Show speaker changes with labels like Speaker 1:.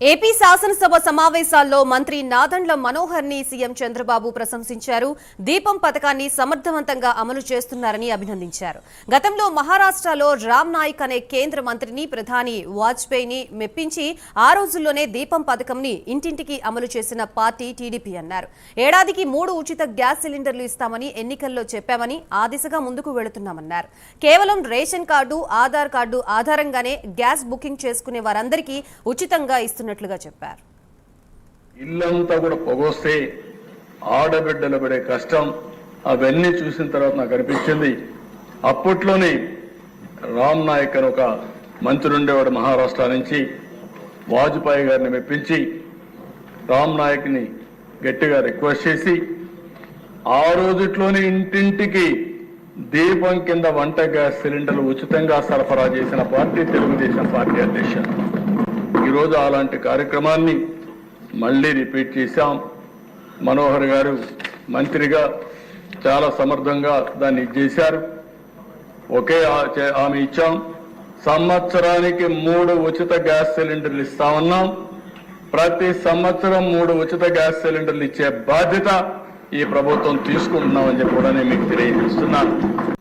Speaker 1: AP శాసనసభ సమావేశాల్లో మంత్రి నాదండ్ల మనోహర్ని సీఎం చంద్రబాబు ప్రశంసించారు. దీపం పథకాన్ని సమర్థవంతంగా అమలు చేస్తున్నారని అభినందించారు. గతంలో మహారాష్ట్రలో రామ్ నాయక్ అనే కేంద్ర మంత్రిని ప్రధాని వాజ్పేయిని మెప్పించి ఆ రోజుల్లోనే దీపం పథకంని ఇంటింటికి అమలు చేసిన పార్టీ టీడీపీ అన్నారు. ఏడాదికి మూడు ఉచిత గ్యాస్ సిలిండర్లు ఇస్తామని ఎన్నికల్లో చెప్పామని ఆ దిశగా ముందుకు వెళుతున్నామన్నారు. కేవలం రేషన్ కార్డు ఆధార్ కార్డు ఆధారంగానే గ్యాస్ బుకింగ్ చేసుకునే వారందరికీ ఉచితంగా చేస్తున్నట్లుగా చెప్పారు.
Speaker 2: ఇల్లంతా కూడా పొగొస్తే ఆడబిడ్డలు పడే కష్టం అవన్నీ చూసిన తర్వాత నాకు అనిపించింది. అప్పట్లోనే రామ్ నాయక్ అని ఒక మంత్రి ఉండేవాడు మహారాష్ట్ర నుంచి వాజ్పేయి గారిని మెప్పించి రామ్ నాయక్ని గట్టిగా రిక్వెస్ట్ చేసి ఆ రోజుట్లోనే ఇంటింటికి దీపం కింద వంట గ్యాస్ సిలిండర్లు ఉచితంగా సరఫరా చేసిన పార్టీ తెలుగుదేశం పార్టీ అధ్యక్షుడు. ఈరోజు అలాంటి కార్యక్రమాన్ని మళ్ళీ రిపీట్ చేశాం. మనోహర్ గారు మంత్రిగా చాలా సమర్థంగా దాన్ని చేశారు. ఒకే ఆ- చే- ఆమె ఇచ్చాం. సంవత్సరానికి మూడు ఉచిత గ్యాస్ సిలిండర్లు ఇస్తామన్నాం ప్రతి సంవత్సరం మూడు ఉచిత గ్యాస్ సిలిండర్లు ఇచ్చే బాధ్యత ఈ ప్రభుత్వం తీసుకుంటున్నామని చెప్పి కూడా నేను మీకు తెలియజేస్తున్నాను.